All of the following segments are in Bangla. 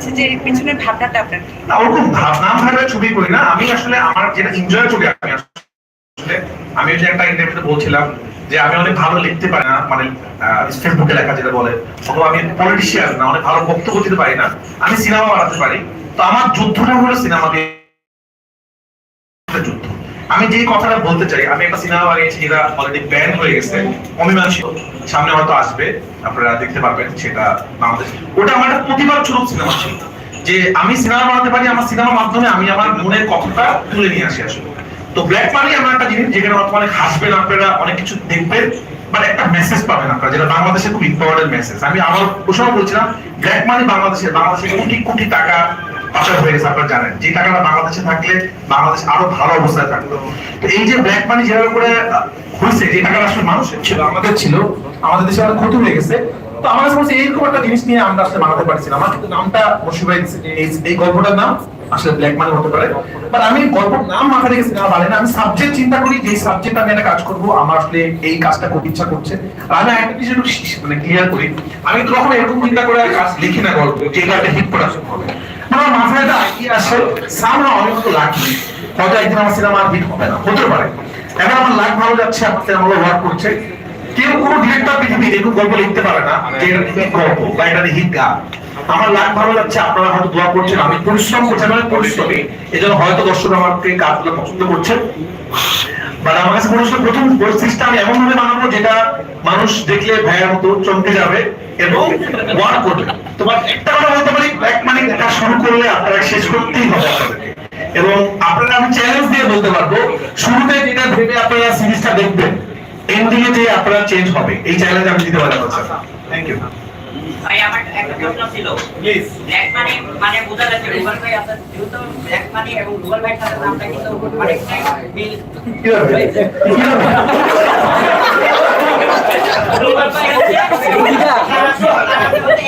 যাচ্ছে যে পিছনের ভাবনাটা আপনার? না, ওরকম ভাব নাম ভাবে ছবি করি না। আমি আসলে আমার যেটা এনজয় করি, আমি আসলে, আমি যে একটা ইন্টারভিউতে বলছিলাম যে আমি অনেক ভালো লিখতে পারি না মানে ফেসবুকে লেখা যেটা বলে, অথবা আমি পলিটিশিয়ান না, অনেক ভালো বক্তব্য দিতে পারি না, আমি সিনেমা বানাতে পারি। তো আমার যুদ্ধটা হলো সিনেমা দিয়ে যুদ্ধ। আমি যে কথাটা বলতে চাই, আমি একটা সিনেমা বানিয়েছি যেটা অলরেডি ব্যান হয়ে গেছে। অমীমাংসিত। সামনে হয়তো আসবে, আপনারা দেখতে পারবেন সেটা বাংলাদেশ। ওটা আমার একটা প্রতিবাদ স্বরূপ সিনেমা ছিল। যে আমি সিনেমা বানাতে পারি, আমার সিনেমার মাধ্যমে আমি আমার মনের কথাটা তুলে নিয়ে আসি আসলে। তো ব্ল্যাক মানি এমন একটা জিনিস যেখানে অনেক হাসবেন আপনারা, অনেক কিছু দেখবেন মানে একটা মেসেজ পাবেন আপনারা, যেটা বাংলাদেশের খুব ইম্পর্টেন্ট মেসেজ আমি আমার প্রশ্ন বলছিলাম ব্ল্যাক মানি বাংলাদেশের বাংলাদেশে কোটি কোটি টাকা পাচার হয়ে গেছে, আপনারা জানেন। যে টাকাটা বাংলাদেশে থাকলে বাংলাদেশ আরও ভালো অবস্থায় থাকতো। তো এই যে ব্ল্যাক মানি যেভাবে করে হয়েছে যে টাকাটা আসলে মানুষের ছিল, আমাদের ছিল, আমাদের দেশে অনেক ক্ষতি হয়ে গেছে। তো আমার কাছে মনে এইরকম একটা জিনিস নিয়ে আমরা আসলে বানাতে আমার কিন্তু নামটা এই গল্পটার নাম আসলে ব্ল্যাক মানি হতে পারে। বাট আমি গল্পের নাম মাথা রেখে সিনেমা বানাই না। আমি সাবজেক্ট চিন্তা করি যে সাবজেক্ট আমি একটা কাজ করব, আমার আসলে এই কাজটা খুব ইচ্ছা করছে। আর আমি একটা কিছু মানে ক্লিয়ার করি। আমি কখনো এরকম চিন্তা করে কাজ লিখি না গল্প, যে একটা হিট প্রোডাকশন হবে। আমার মাথায় আইডিয়া সামনে অনেক মতো লাগ নেই। হয়তো একদিন আমার সিনেমা হিট হবে না, হতে পারে। এখন আমার ভালো যাচ্ছে, আমার সিনেমা ওয়ার্ক করছে। কেউ কোনো ডিরেক্টর পৃথিবীতে এরকম গল্প লিখতে পারে না, যে গল্প বা এটা হিট গান। আমার লাগ ভালো লাগছে আপনারা হয়তো দোয়া করছেন, আমি পরিশ্রম করছি, আমি পরিশ্রমী। এই জন্য হয়তো দর্শক এই কাজগুলো পছন্দ করছেন। বাট আমার কাছে মনে প্রথম আমি এমন ভাবে বানাবো যেটা মানুষ দেখলে মতো চমকে যাবে এবং ওয়ার্ক করবে তোমার একটা কথা বলতে পারি ব্ল্যাক মানি এটা শুরু করলে আপনারা শেষ করতেই হবে এবং আপনারা আমি চ্যালেঞ্জ দিয়ে বলতে পারব, শুরুতে যেটা ভেবে আপনারা সিরিজটা দেখবেন এন্ডিং এ যে আপনারা চেঞ্জ হবে। এই চ্যালেঞ্জ আমি দিতে পারি থ্যাংক ইউ ভাই আমার একটা প্রশ্ন ছিল প্লিজ ব্ল্যাক মানি মানে বোঝা যাচ্ছে গুগল ভাই আপনার যেহেতু ব্ল্যাক মানি এবং গুগল ভাই সাথে নামটা কিন্তু অনেকটাই মিল গুগল ভাই হচ্ছে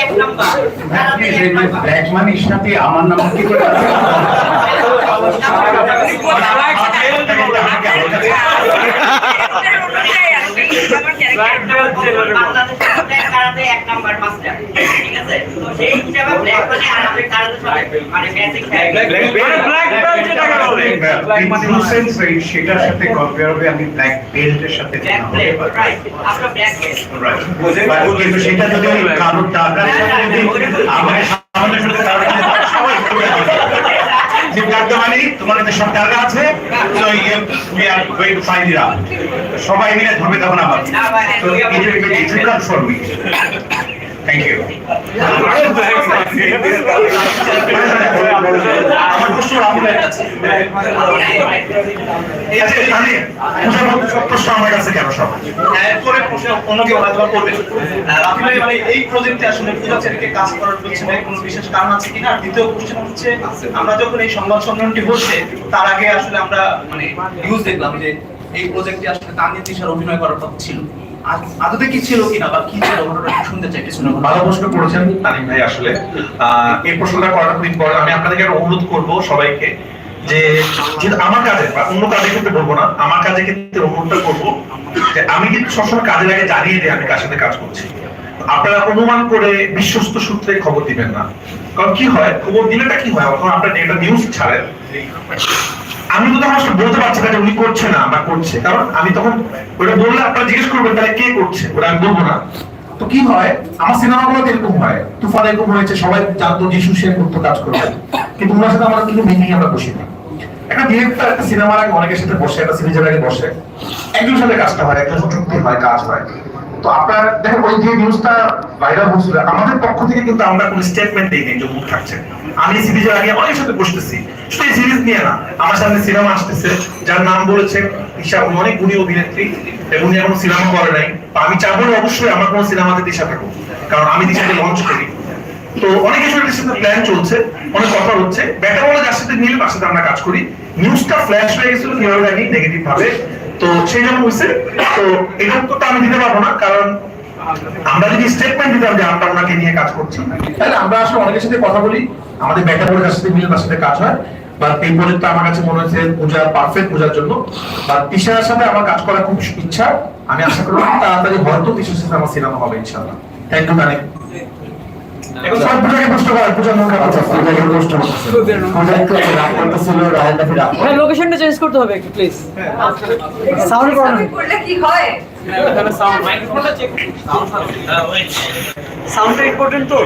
এক নাম্বার ব্ল্যাক মানির সাথে আমার নাম কি করে আছে? আমার character- বাংলাদেশের মধ্যে কারাতে এক নাম্বার মাস্টার ঠিক আছে তো সেই হিসাবে ব্ল্যাক মানি আর আমাদের কারাতে সবাই মানে বেসিক Influence এই সেটার সাথে কম্পেয়ার হবে আমি ব্ল্যাক বেল্টের সাথে কিন্তু সেটা যদি কারোর টাকার সাথে যদি সামনে শুধু কারোর সবাই মানে আছে মিলে ধরবে তখন আবার তো it will কেন বিশেষ আছে কিনা দ্বিতীয় হচ্ছে আমরা যখন এই সংবাদ সম্মেলনটি হচ্ছে তার আগে আসলে আমরা মানে নিউজ দেখলাম যে এই প্রজেক্টে আসলে তানজিদ তিশার অভিনয় করার কথা ছিল? আদতে কি ছিল কিনা বা কি ছিল? ঘটনাটা শুনতে চাই পিছনে ভালো প্রশ্ন করেছেন তানিম ভাই আসলে। এই প্রশ্নটা করার দিন আমি আপনাদেরকে একটা অনুরোধ করব সবাইকে যে আমার কাজে বা অন্য কাজের ক্ষেত্রে বলব না, আমার কাজের ক্ষেত্রে অনুরোধটা করব যে, আমি কিন্তু সবসময় কাজের আগে জানিয়ে দিই আমি কার সাথে কাজ করছি। আপনারা অনুমান করে বিশ্বস্ত সূত্রে খবর দিবেন না। কারণ কি হয়? খবর দিলেটা কি হয়? তখন আপনার একটা নিউজ ছাড়েন। আমি তো তখন বলতে পারছি না যে উনি করছে না বা করছে। কারণ আমি তখন ওটা বললে আপনারা জিজ্ঞেস করবেন, তাহলে কে করছে? ওটা আমি বলব না। তো কি হয়? আমার সিনেমাগুলো এরকম হয়। তুফান এরকম হয়েছে, সবাই জানতো যিশু সে করতো কাজ করবে কিন্তু ওনার সাথে আমরা কিন্তু মিটিং আমরা বসি না একটা ডিরেক্টর একটা সিনেমার আগে অনেকের সাথে বসে, একটা সিরিজের আগে বসে। একজনের সাথে কাজটা হয় একজন চুক্তি হয়, কাজ হয়। তো আপনার, দেখেন, ওই যে নিউজটা ভাইরাল হচ্ছিল আমাদের পক্ষ থেকে কিন্তু আমরা কোনো স্টেটমেন্ট দিই নেই যে থাকছে। আমি সিরিজের আগে অনেক সাথে বসতেছি, শুধু এই সিরিজ নিয়ে না, আমার সামনে সিনেমা আসতেছে, যার নাম বলেছেন ঈশা, উনি অনেক গুণী অভিনেত্রী, এবং উনি এখনও সিনেমা করে নাই। আমি চাবো অবশ্যই আমার কোনো সিনেমাতে দিশা থাকুক, কারণ আমি দিশাকে লঞ্চ করি। তো অনেক কিছু এটার সাথে প্ল্যান চলছে, অনেক কথা হচ্ছে। ব্যাটা বলে যার সাথে মিলে তার সাথে আমরা কাজ করি। নিউজটা ফ্ল্যাশ হয়ে গেছিল, কীভাবে জানি নেগেটিভ ভাবে। তো সেই জন্য হয়েছে তো এটা উত্তরটা আমি দিতে পারব না, কারণ আমরা যদি স্টেটমেন্ট দিতাম যে আমরা ওনাকে নিয়ে কাজ করছি। তাহলে আমরা আসলে অনেকের সাথে কথা বলি, আমাদের ব্যাটা বলে যার সাথে মিলে তার সাথে কাজ হয়। বা এই প্রজেক্টটা আমার কাছে মনে হচ্ছে পূজা পারফেক্ট পূজার জন্য। বা তিশার সাথে আমার কাজ করার খুব ইচ্ছা। আমি আশা করি তাড়াতাড়ি হয়তো তিশার সাথে আমার সিনেমা হবে, ইনশাআল্লাহ। থ্যাংক ইউ এখন সব পূজাকে প্রশ্ন করার পূজা নৌকা আচ্ছা পূজাকে প্রশ্ন পূজা একটু রাগ করতেছিল রাহেল নাকি রাগ হ্যাঁ লোকেশনটা চেঞ্জ করতে হবে একটু প্লিজ সাউন্ড করানো করলে কি হয়? সাউন্ডটা ইম্পর্টেন্ট তো?